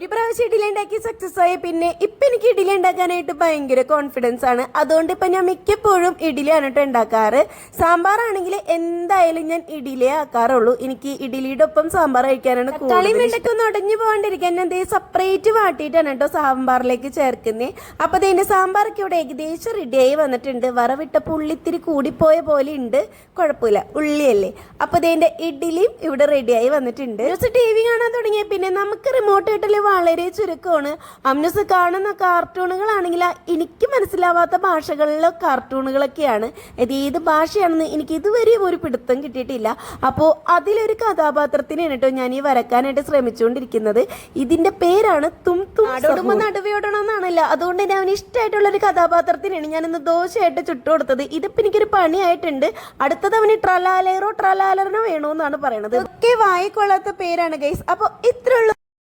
ഒരു പ്രാവശ്യം ഇഡ്ഡലി ഉണ്ടാക്കി സക്സസ് ആയി. പിന്നെ ഇപ്പൊ എനിക്ക് ഇഡ്ഡലി ഉണ്ടാക്കാനായിട്ട് ഭയങ്കര കോൺഫിഡൻസ് ആണ്. അതുകൊണ്ട് ഇപ്പൊ ഞാൻ മിക്കപ്പോഴും ഇഡ്ഡലിയാണ് കേട്ടോ ഉണ്ടാക്കാറ്. സാമ്പാർ ആണെങ്കിൽ എന്തായാലും ഞാൻ ഇഡ്ഡലിയെ ആക്കാറുള്ളൂ. എനിക്ക് ഇഡ്ഡലിയുടെ ഒപ്പം സാമ്പാർ കഴിക്കാനാണ് കളി മിണ്ടൊക്കെ ഒന്ന് ഉടഞ്ഞു പോകാണ്ടിരിക്കാൻ ഞാൻ ദേ സെപ്പറേറ്റ് വാട്ടിയിട്ടാണ് കേട്ടോ സാമ്പാറിലേക്ക് ചേർക്കുന്നത് അപ്പൊ ഇതിന്റെ സാമ്പാറൊക്കെ ഇവിടെ ഏകദേശം റെഡിയായി വന്നിട്ടുണ്ട്. വറവിട്ടപ്പോൾ ഉള്ളിത്തിരി കൂടിപ്പോയ പോലെ ഉണ്ട്. കുഴപ്പമില്ല. ഉള്ളിയല്ലേ. അപ്പൊ ഇതിന്റെ ഇഡ്ഡലിയും ഇവിടെ റെഡിയായി വന്നിട്ടുണ്ട്. ടി വി കാണാൻ തുടങ്ങിയ പിന്നെ നമുക്ക് റിമോട്ട് കിട്ടൽ വളരെ ചുരുക്കമാണ്. അമ്നസ് കാണുന്ന കാർട്ടൂണുകളാണെങ്കിൽ എനിക്ക് മനസ്സിലാവാത്ത ഭാഷകളിലെ കാർട്ടൂണുകളൊക്കെയാണ്. ഇത് ഏത് ഭാഷയാണെന്ന് എനിക്ക് ഇതുവരെയും ഒരു പിടുത്തം കിട്ടിയിട്ടില്ല. അപ്പോൾ അതിലൊരു കഥാപാത്രത്തിനാണ് കേട്ടോ ഞാൻ ഈ വരക്കാനായിട്ട് ശ്രമിച്ചുകൊണ്ടിരിക്കുന്നത്. ഇതിന്റെ പേരാണ് തും തും നാടോടുമ്പോ നടുവയോടണമെന്നാണല്ലോ അതുകൊണ്ട് തന്നെ അവന് ഇഷ്ടമായിട്ടുള്ള ഒരു കഥാപാത്രത്തിനാണ് ഞാൻ ഇന്ന് ദോശയായിട്ട് ചുട്ടുകൊടുത്തത്. ഇതിപ്പോ എനിക്കൊരു പണിയായിട്ടുണ്ട്. അടുത്തത് അവന് ട്രലാലേറോ ട്രലാലറിനോ വേണോന്നാണ് പറയണത്. ഒക്കെ വായിക്കൊള്ളാത്ത പേരാണ് ഗൈസ്. അപ്പോൾ ഇത്രയുള്ള.